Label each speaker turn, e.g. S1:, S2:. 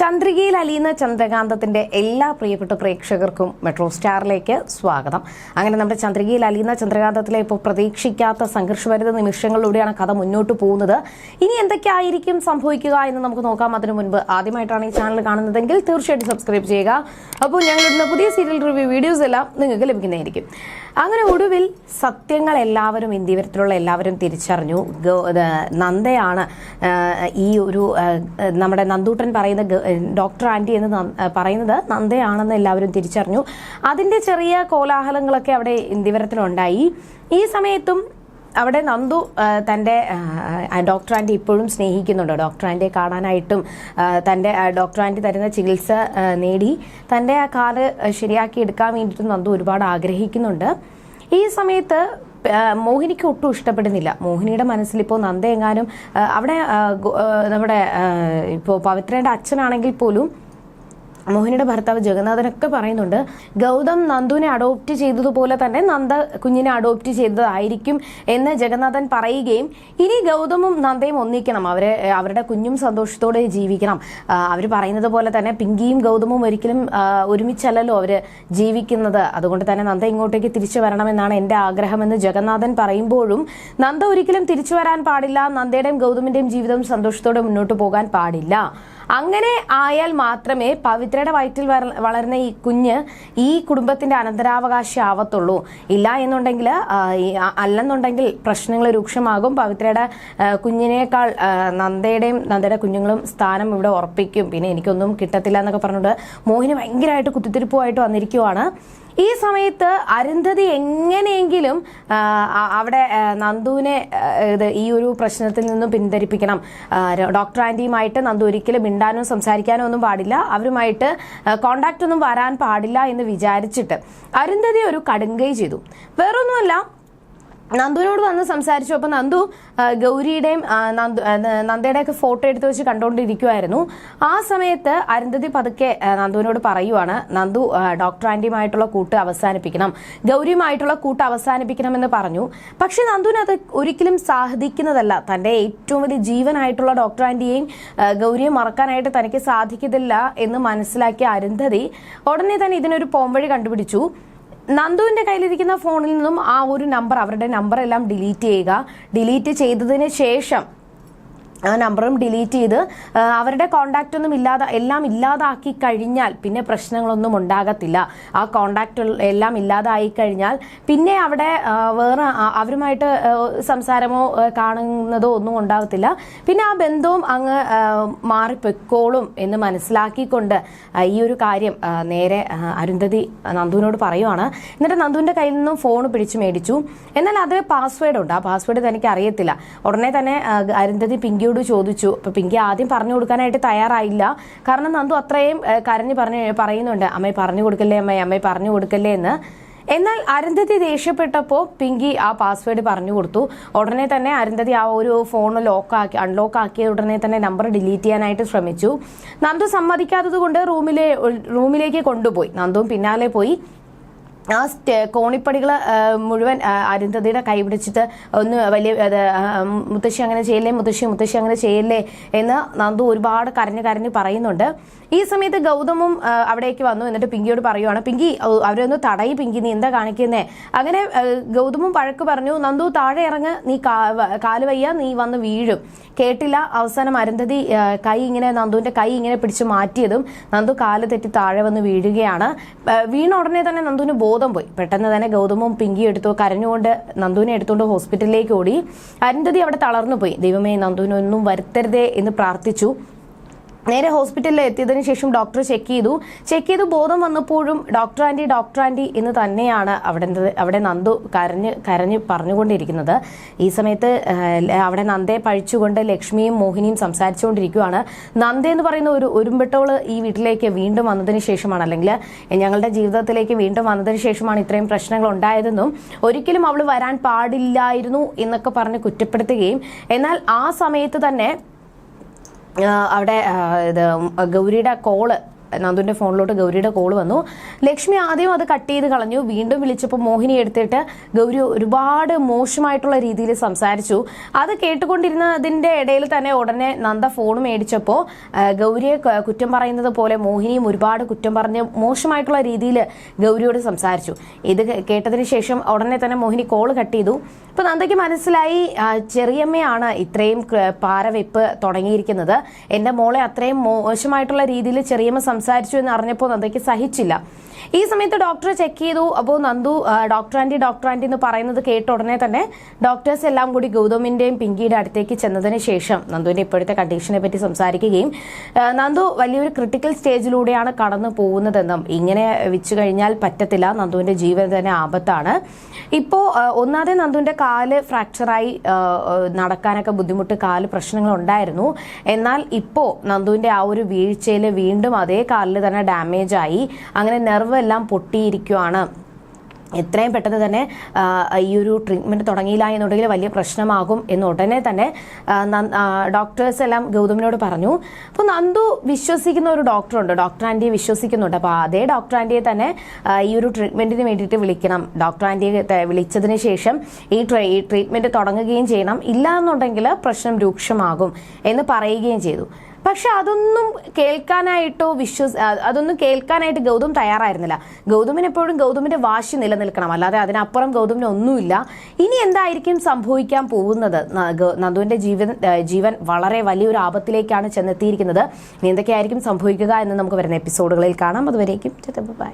S1: ചന്ദ്രികയിൽ അലിയുന്ന ചന്ദ്രകാന്തത്തിന്റെ എല്ലാ പ്രിയപ്പെട്ട പ്രേക്ഷകർക്കും മെട്രോ സ്റ്റാറിലേക്ക് സ്വാഗതം. അങ്ങനെ നമ്മുടെ ചന്ദ്രികയിൽ അലിയുന്ന ചന്ദ്രകാന്തത്തിലെ ഇപ്പോൾ പ്രതീക്ഷിക്കാത്ത സംഘർഷഭരിത നിമിഷങ്ങളിലൂടെയാണ് കഥ മുന്നോട്ട് പോകുന്നത്. ഇനി എന്തൊക്കെയായിരിക്കും സംഭവിക്കുക എന്ന് നമുക്ക് നോക്കാം. അതിനു മുൻപ് ആദ്യമായിട്ടാണ് ഈ ചാനൽ കാണുന്നതെങ്കിൽ തീർച്ചയായിട്ടും സബ്സ്ക്രൈബ് ചെയ്യുക. അപ്പോൾ ഞങ്ങൾ ഇടുന്ന പുതിയ സീരിയൽ റിവ്യൂ വീഡിയോസ് എല്ലാം നിങ്ങൾക്ക് ലഭിക്കുന്നതായിരിക്കും. അങ്ങനെ ഒടുവിൽ സത്യങ്ങൾ എല്ലാവരും ഇന്ത്യവരത്തിലുള്ള എല്ലാവരും തിരിച്ചറിഞ്ഞു. നന്ദയാണ് ഈ ഒരു നമ്മുടെ നന്ദൂട്ടൻ പറയുന്ന ഡോക്ടർ ആന്റി എന്ന് പറയുന്നത് നന്ദയാണെന്ന് എല്ലാവരും തിരിച്ചറിഞ്ഞു. അതിന്റെ ചെറിയ കോലാഹലങ്ങളൊക്കെ അവിടെ ഇന്ദിവരത്തിലുണ്ടായി. ഈ സമയത്തും അവിടെ നന്ദു തന്റെ ഡോക്ടർ ആന്റി ഇപ്പോഴും സ്നേഹിക്കുന്നുണ്ട്. ഡോക്ടർ ആന്റിയെ കാണാനായിട്ടും തന്റെ ഡോക്ടർ ആന്റി തരുന്ന ചികിത്സ നേടി. തന്റെ ആ കാൽ ശരിയാക്കി എടുക്കാൻ വേണ്ടിയിട്ട് നന്ദു ഒരുപാട് ആഗ്രഹിക്കുന്നുണ്ട്. ഈ സമയത്ത് മോഹിനിക്ക് ഒട്ടും ഇഷ്ടപ്പെടുന്നില്ല. മോഹിനിയുടെ മനസ്സിൽ ഇപ്പോൾ നന്ദ എങ്ങാനും അവിടെ നമ്മുടെ ഇപ്പോൾ പവിത്രയുടെ അച്ഛനാണെങ്കിൽ പോലും മോഹിനിയുടെ ഭർത്താവ് ജഗന്നാഥനൊക്കെ പറയുന്നുണ്ട് ഗൗതം നന്ദുവിനെ അഡോപ്റ്റ് ചെയ്തതുപോലെ തന്നെ നന്ദ കുഞ്ഞിനെ അഡോപ്റ്റ് ചെയ്തതായിരിക്കും എന്ന് ജഗന്നാഥൻ പറയുകയും ഇനി ഗൗതമും നന്ദയും ഒന്നിക്കണം അവരെ അവരുടെ കുഞ്ഞും സന്തോഷത്തോടെ ജീവിക്കണം. അവർ പറയുന്നത് പോലെ തന്നെ പിങ്കിയും ഗൗതമും ഒരിക്കലും ഒരുമിച്ചല്ലല്ലോ അവർ ജീവിക്കുന്നത്. അതുകൊണ്ട് തന്നെ നന്ദ ഇങ്ങോട്ടേക്ക് തിരിച്ചു വരണമെന്നാണ് എന്റെ ആഗ്രഹമെന്ന് ജഗന്നാഥൻ പറയുമ്പോഴും നന്ദ ഒരിക്കലും തിരിച്ചു വരാൻ പാടില്ല നന്ദയുടെയും ഗൗതമിന്റെയും ജീവിതം സന്തോഷത്തോടെ മുന്നോട്ട് പോകാൻ പാടില്ല. അങ്ങനെ ആയാൽ മാത്രമേ പവിത്രയുടെ വയറ്റിൽ വള- വളരുന്ന ഈ കുഞ്ഞ് ഈ കുടുംബത്തിന്റെ അനന്തരാവകാശി ആവത്തുള്ളൂ. ഇല്ല എന്നുണ്ടെങ്കിൽ അല്ലെന്നുണ്ടെങ്കിൽ പ്രശ്നങ്ങൾ രൂക്ഷമാകും. പവിത്രയുടെ കുഞ്ഞിനേക്കാൾ നന്ദയുടെയും നന്ദയുടെ കുഞ്ഞുങ്ങളും സ്ഥാനം ഇവിടെ ഉറപ്പിക്കും. പിന്നെ എനിക്കൊന്നും കിട്ടത്തില്ല എന്നൊക്കെ പറഞ്ഞുകൊണ്ട് മോഹിനി ഭയങ്കരമായിട്ട് കുത്തിത്തിരിപ്പുമായിട്ട് വന്നിരിക്കുവാണ്. ഈ സമയത്ത് അരുന്ധതി എങ്ങനെയെങ്കിലും അവിടെ നന്ദുവിനെ ഇത് ഈ ഒരു പ്രശ്നത്തിൽ നിന്നും പിന്തിരിപ്പിക്കണം. ഡോക്ടർ ആന്റിയുമായിട്ട് നന്ദു ഒരിക്കലും മിണ്ടാനോ സംസാരിക്കാനോ ഒന്നും പാടില്ല. അവരുമായിട്ട് കോണ്ടാക്ട് ഒന്നും വരാൻ പാടില്ല എന്ന് വിചാരിച്ചിട്ട് അരുന്ധതി ഒരു കടുങ്കൈ ചെയ്തു. വേറൊന്നുമല്ല നന്ദുവിനോട് വന്ന് സംസാരിച്ചു. അപ്പം നന്ദു ഗൗരിയുടെയും നന്ദു ആ, നന്ദയുടെ ഒക്കെ ഫോട്ടോ എടുത്ത് വെച്ച് കണ്ടുകൊണ്ടിരിക്കുമായിരുന്നു ആ സമയത്ത് അരുന്ധതി പതുക്കെ നന്ദുവിനോട് പറയുവാണ് നന്ദു ഡോക്ടർ ആന്റിയുമായിട്ടുള്ള കൂട്ട് അവസാനിപ്പിക്കണം. ഗൗരിയുമായിട്ടുള്ള കൂട്ട് അവസാനിപ്പിക്കണമെന്ന് പറഞ്ഞു. പക്ഷെ നന്ദുവിന് അത് ഒരിക്കലും സാധിക്കുന്നതല്ല. തന്റെ ഏറ്റവും വലിയ ജീവനായിട്ടുള്ള ഡോക്ടർ ആന്റിയെയും ഗൗരിയെ മറക്കാനായിട്ട് തനിക്ക് സാധിക്കത്തില്ല എന്ന് മനസ്സിലാക്കിയ അരുന്ധതി ഉടനെ തന്നെ ഇതിനൊരു പോംവഴി കണ്ടുപിടിച്ചു. നന്ദുവിന്റെ കയ്യിലിരിക്കുന്ന ഫോണിൽ നിന്നും ആ ഒരു നമ്പർ അവരുടെ നമ്പർ എല്ലാം ഡിലീറ്റ് ചെയ്യുക. ഡിലീറ്റ് ചെയ്തതിന് ശേഷം ആ നമ്പറും ഡിലീറ്റ് ചെയ്ത് അവരുടെ കോണ്ടാക്റ്റ് ഒന്നും ഇല്ലാതെ എല്ലാം ഇല്ലാതാക്കി കഴിഞ്ഞാൽ പിന്നെ പ്രശ്നങ്ങളൊന്നും ഉണ്ടാകത്തില്ല. ആ കോണ്ടാക്റ്റ് എല്ലാം ഇല്ലാതായി കഴിഞ്ഞാൽ പിന്നെ അവിടെ വേറെ അവരുമായിട്ട് സംസാരമോ കാണുന്നതോ ഒന്നും ഉണ്ടാകത്തില്ല. പിന്നെ ആ ബന്ധവും അങ്ങ് മാറിപ്പോയിക്കോളും എന്ന് മനസ്സിലാക്കിക്കൊണ്ട് ഈ ഒരു കാര്യം നേരെ അരുന്ധതി നന്ദുവിനോട് പറയുവാണ്. എന്നിട്ട് നന്ദുവിന്റെ കയ്യിൽ നിന്നും ഫോൺ പിടിച്ചു മേടിച്ചു. എന്നാൽ അത് പാസ്വേഡ് ഉണ്ട് ആ പാസ്വേഡ് തനിക്ക് അറിയത്തില്ല. ഉടനെ തന്നെ അരുന്ധതി അരുന്ധതി പിങ്കിയോട് ചോദിച്ചു. അപ്പൊ പിങ്കി ആദ്യം പറഞ്ഞു കൊടുക്കാനായിട്ട് തയ്യാറായില്ല. കാരണം നന്ദു അത്രയും കരഞ്ഞ് പറഞ്ഞ് പറയുന്നുണ്ട് അമ്മയെ പറഞ്ഞു കൊടുക്കല്ലേ അമ്മയെ അമ്മയെ പറഞ്ഞു കൊടുക്കല്ലേ എന്ന്. എന്നാൽ അരുന്ധതി ദേഷ്യപ്പെട്ടപ്പോൾ പിങ്കി ആ പാസ്വേഡ് പറഞ്ഞു കൊടുത്തു. ഉടനെ തന്നെ അരുന്ധതി ആ ഒരു ഫോൺ ലോക്കാക്കി അൺലോക്ക് ആക്കിയ ഉടനെ തന്നെ നമ്പർ ഡിലീറ്റ് ചെയ്യാനായിട്ട് ശ്രമിച്ചു. നന്ദു സമ്മതിക്കാത്തത് കൊണ്ട് റൂമിലെ റൂമിലേക്ക് കൊണ്ടുപോയി. നന്ദുവും പിന്നാലെ പോയി. ആ കോണിപ്പടികൾ മുഴുവൻ അരുന്ധതിയുടെ കൈപിടിച്ചിട്ട് ഒന്ന് വലിയ മുത്തശ്ശി അങ്ങനെ ചെയ്യല്ലേ മുത്തശ്ശി മുത്തശ്ശി അങ്ങനെ ചെയ്യല്ലേ എന്ന് നന്ദു ഒരുപാട് കരഞ്ഞ് കരഞ്ഞ് പറയുന്നുണ്ട്. ഈ സമയത്ത് ഗൗതമും അവിടേക്ക് വന്നു. എന്നിട്ട് പിങ്കിയോട് പറയുവാണ് പിങ്കി അവരൊന്ന് തടയി പിങ്കി നീ എന്താ കാണിക്കുന്നേ? അങ്ങനെ ഗൗതമും പഴക്ക് പറഞ്ഞു നന്ദു താഴെ ഇറങ്ങ് നീ കാൽ വയ്യ നീ വന്ന് വീഴും. കേട്ടില്ല അവസാനം അരുന്ധതി കൈ ഇങ്ങനെ നന്ദുവിന്റെ കൈ ഇങ്ങനെ പിടിച്ച് മാറ്റിയതും നന്ദു കാൽ തെറ്റി താഴെ വന്ന് വീഴുകയാണ്. വീണ ഉടനെ തന്നെ നന്ദുവിന് ബോധം പോയി. പെട്ടെന്ന് തന്നെ ഗൗതമും പിങ്കി എടുത്തു കരഞ്ഞുകൊണ്ട് നന്ദുവിനെ എടുത്തുകൊണ്ട് ഹോസ്പിറ്റലിലേക്ക് ഓടി. അരുന്ധതി അവിടെ തളർന്നു പോയി. ദൈവമേ നന്ദുവിനൊന്നും വരുത്തരുതേ എന്ന് പ്രാർത്ഥിച്ചു. നേരെ ഹോസ്പിറ്റലിൽ എത്തിയതിനു ശേഷം ഡോക്ടർ ചെക്ക് ചെയ്തു. ചെക്ക് ചെയ്ത് ബോധം വന്നപ്പോഴും ഡോക്ടർ ആന്റി ഡോക്ടർ ആന്റി എന്ന് തന്നെയാണ് അവിടെ അവിടെ നന്ദു കരഞ്ഞ് കരഞ്ഞ് പറഞ്ഞുകൊണ്ടിരിക്കുന്നത്. ഈ സമയത്ത് അവിടെ നന്ദയെ പഴിച്ചുകൊണ്ട് ലക്ഷ്മിയും മോഹിനിയും സംസാരിച്ചുകൊണ്ടിരിക്കുകയാണ്. നന്ദ എന്ന് പറയുന്ന ഒരു ഒരുമ്പെട്ടോൾ ഈ വീട്ടിലേക്ക് വീണ്ടും വന്നതിന് ശേഷമാണ്. അല്ലെങ്കിൽ ഞങ്ങളുടെ ജീവിതത്തിലേക്ക് വീണ്ടും വന്നതിന് ശേഷമാണ് ഇത്രയും പ്രശ്നങ്ങൾ ഉണ്ടായതെന്നും ഒരിക്കലും അവൾ വരാൻ പാടില്ലായിരുന്നു എന്നൊക്കെ പറഞ്ഞ് കുറ്റപ്പെടുത്തുകയും എന്നാൽ ആ സമയത്ത് തന്നെ അവിടെ ഇത് ഗൗരിയുടെ കോൾ നന്ദുവിന്റെ ഫോണിലോട്ട് ഗൗരിയുടെ കോൾ വന്നു. ലക്ഷ്മി ആദ്യം അത് കട്ട് ചെയ്ത് കളഞ്ഞു. വീണ്ടും വിളിച്ചപ്പോൾ മോഹിനി എടുത്തിട്ട് ഗൗരി ഒരുപാട് മോശമായിട്ടുള്ള രീതിയിൽ സംസാരിച്ചു. അത് കേട്ടുകൊണ്ടിരുന്നതിന്റെ ഇടയിൽ തന്നെ ഉടനെ നന്ദ ഫോൺ മേടിച്ചപ്പോൾ ഗൗരിയെ കുറ്റം പറയുന്നത് പോലെ മോഹിനിയും ഒരുപാട് കുറ്റം പറഞ്ഞ് മോശമായിട്ടുള്ള രീതിയിൽ ഗൗരിയോട് സംസാരിച്ചു. ഇത് കേട്ടതിന് ശേഷം ഉടനെ തന്നെ മോഹിനി കോൾ കട്ട് ചെയ്തു. ഇപ്പൊ നന്ദയ്ക്ക് മനസ്സിലായി ചെറിയമ്മയാണ് ഇത്രയും പാരവെപ്പ് തുടങ്ങിയിരിക്കുന്നത്. എന്റെ മോളെ അത്രയും മോശമായിട്ടുള്ള രീതിയിൽ ചെറിയമ്മ സംസാരിച്ചു എന്ന് അറിഞ്ഞപ്പോൾ നന്ദയ്ക്ക് സഹിച്ചില്ല. ഈ സമയത്ത് ഡോക്ടറെ ചെക്ക് ചെയ്തു. അപ്പോൾ Nandu doctor aunty doctor aunty എന്ന് പറയുന്നത് കേട്ട ഉടനെ തന്നെ ഡോക്ടേഴ്സ് എല്ലാം കൂടി ഗൗതമിന്റെയും പിങ്കിയുടെ അടുത്തേക്ക് ചെന്നതിന് ശേഷം നന്ദുവിന്റെ ഇപ്പോഴത്തെ കണ്ടീഷനെ പറ്റി സംസാരിക്കുകയും നന്ദു വലിയൊരു ക്രിട്ടിക്കൽ സ്റ്റേജിലൂടെയാണ് കടന്നു പോകുന്നതെന്നും ഇങ്ങനെ വെച്ചു കഴിഞ്ഞാൽ പറ്റത്തില്ല. നന്ദുവിന്റെ ജീവൻ തന്നെ ആപത്താണ്. ഇപ്പോൾ ഒന്നാതെ നന്ദുവിന്റെ കാൽ ഫ്രാക്ചറായി നടക്കാനൊക്കെ ബുദ്ധിമുട്ട് കാൽ പ്രശ്നങ്ങൾ ഉണ്ടായിരുന്നു എന്നാൽ ഇപ്പോൾ നന്ദുവിന്റെ ആ ഒരു വീഴ്ചയിൽ വീണ്ടും അതേ കാലിൽ തന്നെ ഡാമേജായി അങ്ങനെ നെർവ് എല്ലാം പൊട്ടിയിരിക്കുവാണ്. എത്രയും പെട്ടെന്ന് തന്നെ ഈ ഒരു ട്രീറ്റ്മെന്റ് തുടങ്ങിയില്ല എന്നുണ്ടെങ്കിൽ വലിയ പ്രശ്നമാകും എന്ന് ഉടനെ തന്നെ ഡോക്ടേഴ്സ് എല്ലാം ഗൗതമിനോട് പറഞ്ഞു. അപ്പോൾ നന്ദു വിശ്വസിക്കുന്ന ഒരു ഡോക്ടറുണ്ട് ഡോക്ടർ ആന്റിയെ വിശ്വസിക്കുന്നുണ്ട്. അപ്പോൾ അതേ ഡോക്ടർ ആന്റിയെ തന്നെ ഈ ഒരു ട്രീറ്റ്മെന്റിന് വേണ്ടിയിട്ട് വിളിക്കണം. ഡോക്ടർ ആന്റിയെ വിളിച്ചതിന് ശേഷം ഈ ട്രീറ്റ്മെന്റ് തുടങ്ങുകയും ചെയ്യണം. ഇല്ല എന്നുണ്ടെങ്കിൽ പ്രശ്നം രൂക്ഷമാകും എന്ന് പറയുകയും ചെയ്തു. പക്ഷെ അതൊന്നും കേൾക്കാനായിട്ടോ വിശ്വസ് അതൊന്നും കേൾക്കാനായിട്ട് ഗൗതം തയ്യാറായിരുന്നില്ല. ഗൗതമിന് എപ്പോഴും ഗൗതമിന്റെ വാശി നിലനിൽക്കണം. അല്ലാതെ അതിനപ്പുറം ഗൗതമിന് ഒന്നുമില്ല. ഇനി എന്തായിരിക്കും സംഭവിക്കാൻ പോകുന്നത്? നന്ദുവിന്റെ ജീവൻ ജീവൻ വളരെ വലിയൊരു ആപത്തിലേക്കാണ് ചെന്നെത്തിയിരിക്കുന്നത്. ഇനി എന്തൊക്കെയായിരിക്കും സംഭവിക്കുക എന്ന് നമുക്ക് വരുന്ന എപ്പിസോഡുകളിൽ കാണാം. അതുവരേക്കും ബൈ.